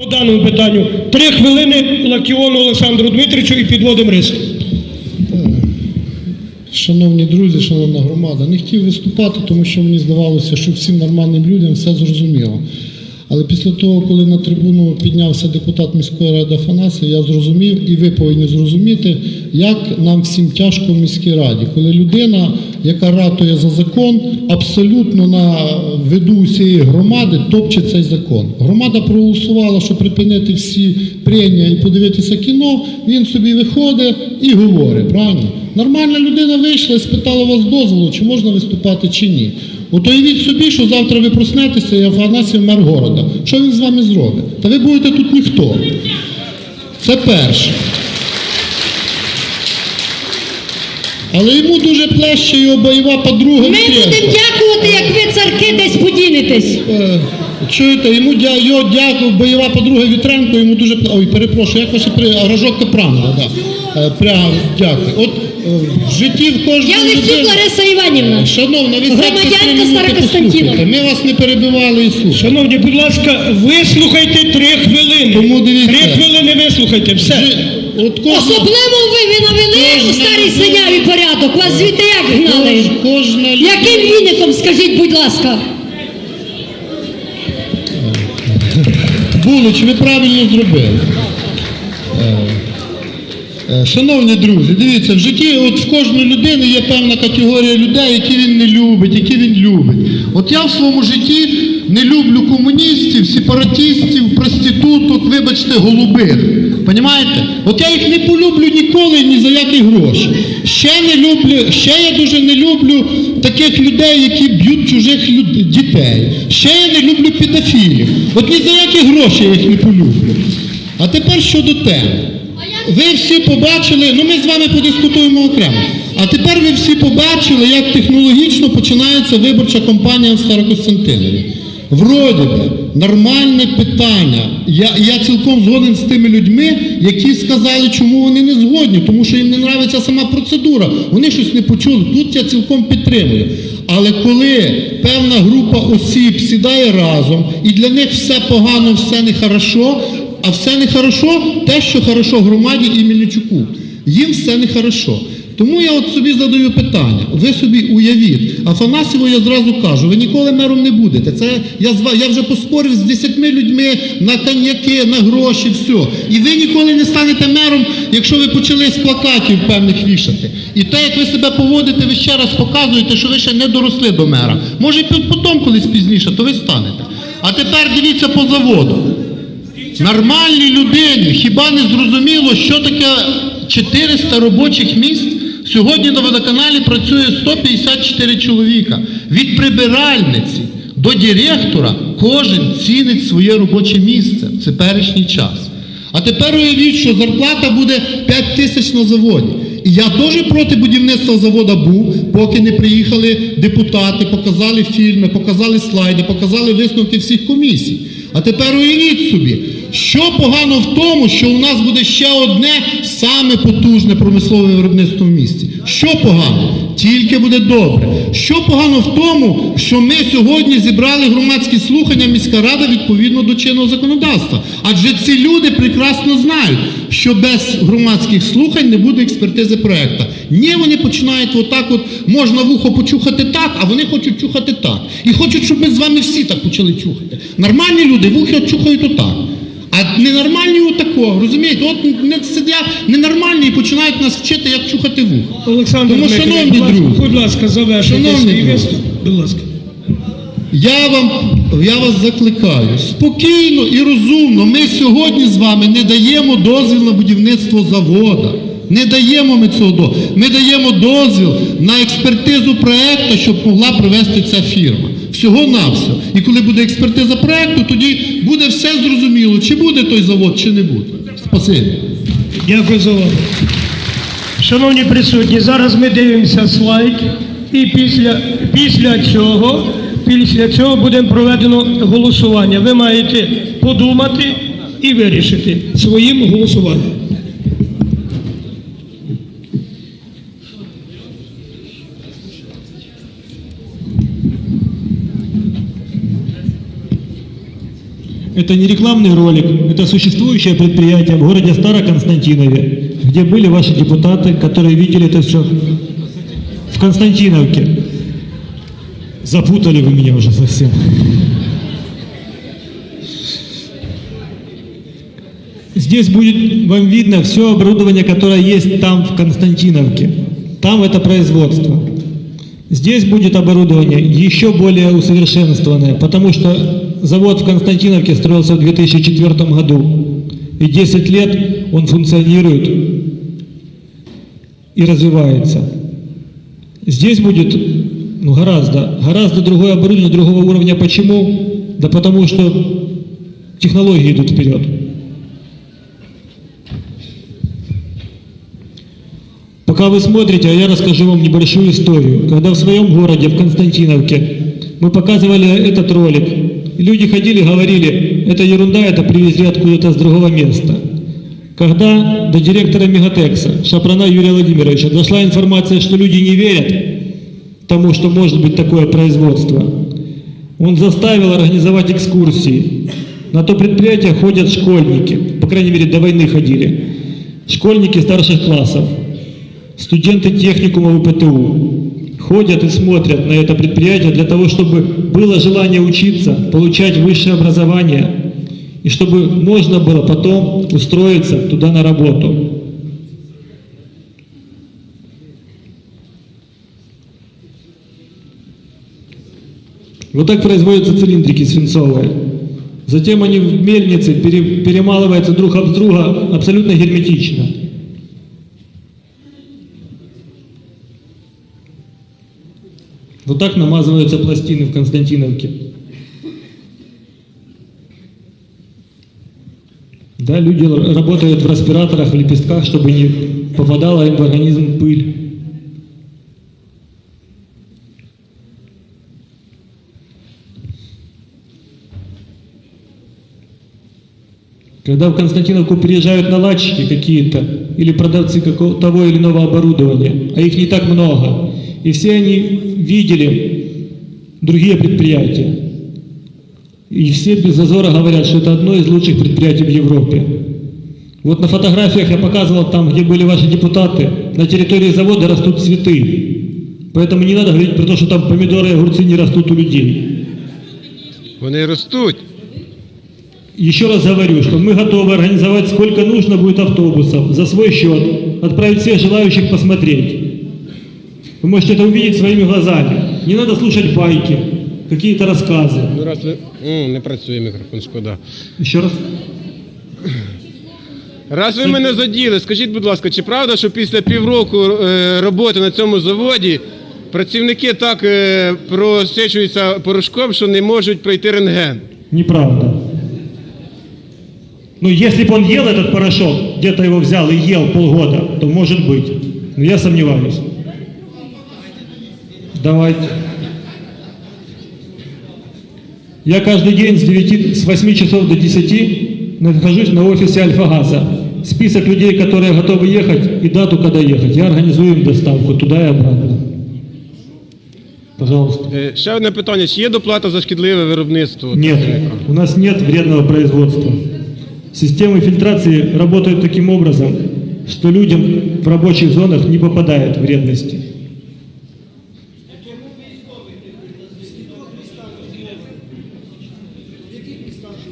По даному питанню три хвилини Лакіону Олександру Дмитричу і підводимо риск. Шановні друзі, шановна громада, не хотів виступати, тому що мені здавалося, що всім нормальним людям все зрозуміло. Але після того, коли на трибуну піднявся депутат міської ради Афанасів, я зрозумів, і ви повинні зрозуміти, як нам всім тяжко в міській раді, коли людина, яка ратує за закон, абсолютно на виду усієї громади топче цей закон. Громада проголосувала, щоб припинити всі прення і подивитися кіно. Він собі виходить і говорить, правильно? Нормальна людина вийшла і спитала вас дозволу, чи можна виступати, чи ні. От уявіть собі, що завтра ви проснетеся, і Афанасів мер города. Що він з вами зробить? Та ви будете тут ніхто. Це перше. Але йому дуже плеще його бойова подруга. Ми будемо дякувати, як ви царки десь подінетесь. Е, Чуєте, йому дя, його дякую, бойова подруга Вітренко, йому дуже Ой, перепрошую, як ваше при Рожок Капранова, да. Е, Прямо дякую. От е, в житті в кожного. Я Лисюк Лариса Іванівна. Шановна, ви Громадянка Старокостянтинова. послухайте. Ми вас не перебивали і слухали. Шановні, будь ласка, вислухайте три хвилини. Тому дивіться. Три хвилини вислухайте. Все. От кожна, Особливо ви, ви навели у старій синяві порядок. Вас звідти як гнали? кож- кожна людина- Яким віником, скажіть, будь ласка? Булич, ви правильно зробили. Е, Шановні друзі, дивіться, в житті от в кожної людини є певна категорія людей, які він не любить, які він любить. От я в своєму житті не люблю комуністів, сепаратистів, проституток, вибачте, голубих. Понімаєте? От я їх не полюблю ніколи ні за які гроші. Ще не люблю, ще я дуже не люблю таких людей, які б'ють чужих люд- дітей. Ще я не люблю педофілів. От ні за які гроші я їх не полюблю. А тепер щодо теми. Ви всі побачили, ну ми з вами подискутуємо окремо. А тепер ви всі побачили, як технологічно починається виборча кампанія в Старокостянтинові. Вроді би, нормальне питання. Я, я цілком згоден з тими людьми, які сказали, чому вони не згодні, тому що їм не нравиться сама процедура. Вони щось не почули. Тут я цілком підтримую. Але коли певна група осіб сідає разом, і для них все погано, все нехорошо, а все нехорошо те, що хорошо громаді і Мельничуку. Їм все нехорошо. Тому я от собі задаю питання. Ви собі уявіть, Афанасьєву я зразу кажу, ви ніколи мером не будете. Це я, я вже поспорив з десятьми людьми на коньяки, на гроші, все. І ви ніколи не станете мером, якщо ви почали з плакатів певних вішати. І те, як ви себе поводите, ви ще раз показуєте, що ви ще не доросли до мера. Може, потім колись пізніше, то ви станете. А тепер дивіться по заводу. Нормальній людині хіба не зрозуміло, що таке 400 робочих місць? Сьогодні на водоканалі працює 154 чоловіка. Від прибиральниці до директора кожен цінить своє робоче місце в теперішній час. А тепер уявіть, що зарплата буде 5 тисяч на заводі. І я теж проти будівництва заводу був, поки не приїхали депутати, показали фільми, показали слайди, показали висновки всіх комісій. А тепер уявіть собі, що погано в тому, що у нас буде ще одне саме потужне промислове виробництво в місті. Що погано? Тільки буде добре. Що погано в тому, що ми сьогодні зібрали громадські слухання міська рада відповідно до чинного законодавства. Адже ці люди прекрасно знають, що без громадських слухань не буде експертизи проекту. Ні, вони починають отак, от можна вухо почухати так, а вони хочуть чухати так. І хочуть, щоб ми з вами всі так почали чухати. Нормальні люди вухо чухають отак. А ненормальні отако, розумієте, от не сидять ненормальні і починають нас вчити, як чухати вухо. Олександр Тому, шановні будь ласка, друзі, будь ласка, завершуйте Шановні свій друзі. виступ. Будь ласка. Я вам я вас закликаю спокійно і розумно. Ми сьогодні з вами не даємо дозвіл на будівництво завода. Не даємо ми цього дозволу. Ми даємо дозвіл на експертизу проекту, щоб могла провести ця фірма. Всього навсього. І коли буде експертиза проекту, тоді буде все зрозуміло, чи буде той завод, чи не буде. Спасибі. Дякую за увагу. Шановні присутні, зараз ми дивимося слайд, і після, після цього, після цього буде проведено голосування. Ви маєте подумати і вирішити своїм голосуванням. Это не рекламный ролик, это существующее предприятие в городе Староконстантинове, где были ваши депутаты, которые видели это все в Константиновке. Запутали вы меня уже совсем. Здесь будет вам видно все оборудование, которое есть там, в Константиновке. Там это производство. Здесь будет оборудование еще более усовершенствованное, потому что завод в Константиновке строился в 2004 году. И 10 лет он функционирует и развивается. Здесь будет ну, гораздо, гораздо другое оборудование, другого уровня. Почему? Да потому что технологии идут вперед. Пока вы смотрите, а я расскажу вам небольшую историю. Когда в своем городе, в Константиновке, мы показывали этот ролик, люди ходили, говорили, это ерунда, это привезли откуда-то с другого места. Когда до директора Мегатекса, Шапрана Юрия Владимировича, дошла информация, что люди не верят тому, что может быть такое производство, он заставил организовать экскурсии. На то предприятие ходят школьники, по крайней мере, до войны ходили. Школьники старших классов студенты техникума ПТУ ходят и смотрят на это предприятие для того, чтобы было желание учиться, получать высшее образование, и чтобы можно было потом устроиться туда на работу. Вот так производятся цилиндрики свинцовые. Затем они в мельнице пере- перемалываются друг об друга абсолютно герметично. Вот так намазываются пластины в Константиновке. Да, люди работают в респираторах, в лепестках, чтобы не попадала им в организм пыль. Когда в Константиновку приезжают наладчики какие-то или продавцы какого- того или иного оборудования, а их не так много, и все они видели другие предприятия, и все без зазора говорят, что это одно из лучших предприятий в Европе. Вот на фотографиях я показывал там, где были ваши депутаты, на территории завода растут цветы. Поэтому не надо говорить про то, что там помидоры и огурцы не растут у людей. Вони ростуть. Еще раз говорю, что мы готовы организовать сколько нужно будет автобусов за свой счет, отправить всех желающих посмотреть. Вы можете это увидеть своими глазами. Не надо слушать байки, какие-то рассказы. Ну раз ви. М, не працює мікрофон, шкода. Еще раз. Раз ви мене заділи, скажіть, будь ласка, чи правда, що після півроку е, роботи на цьому заводі працівники так е, просичуються порошком, що не можуть пройти рентген? Неправда. Ну, если бы он ел этот порошок, где-то его взял и ел полгода, то может быть. Но я сомневаюсь. Давайте. Я каждый день с, 9, с 8 часов до 10 нахожусь на офисе Альфа-Газа. Список людей, которые готовы ехать, и дату, когда ехать. Я организую им доставку туда и обратно. Пожалуйста. Ще одне питання: чи є доплата за шкідливе виробництво? Нет, у нас нет вредного производства. Системы фильтрации работают таким образом, что людям в рабочих зонах не попадает вредности.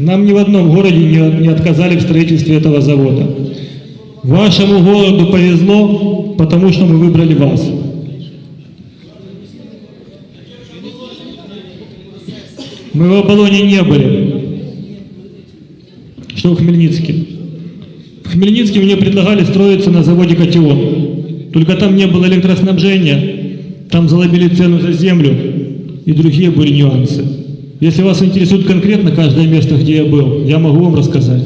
Нам ни в одном городе не, не отказали в строительстве этого завода. Вашему городу повезло, потому что мы выбрали вас. Мы в Оболоне не были. Что в Хмельницке? В Хмельницке мне предлагали строиться на заводе «Котион». Только там не было электроснабжения, там залобили цену за землю и другие были нюансы. Если вас интересует конкретно каждое место, где я был, я могу вам рассказать.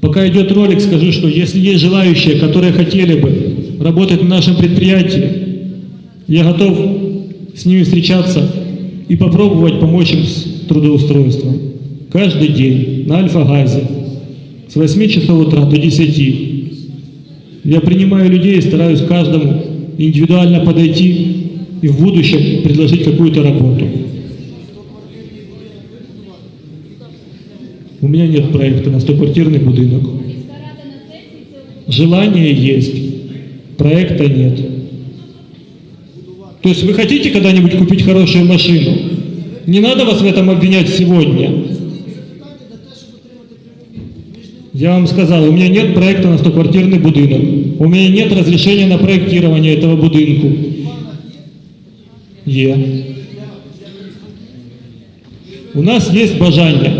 Пока идет ролик, скажу, что если есть желающие, которые хотели бы работать на нашем предприятии, я готов с ними встречаться и попробовать помочь им с трудоустройством. Каждый день на Альфа-Газе с 8 часов утра до 10. Я принимаю людей и стараюсь каждому индивидуально подойти и в будущем предложить какую-то работу. У меня нет проекта на 100-квартирный будинок. Желание есть, проекта нет. То есть вы хотите когда-нибудь купить хорошую машину? Не надо вас в этом обвинять сегодня. Я вам сказал, у меня нет проекта на 100-квартирный будинок. У меня нет разрешения на проектирование этого будинку. Є. У нас є бажання.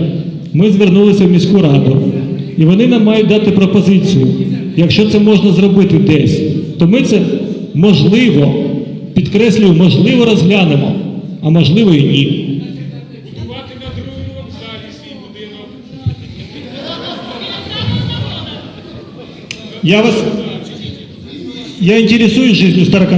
Ми звернулися в міську раду, і вони нам мають дати пропозицію. Якщо це можна зробити десь, то ми це можливо, підкреслюю, можливо розглянемо, а можливо і ні. Я вас... Я интересуюсь жизнью староконцерта.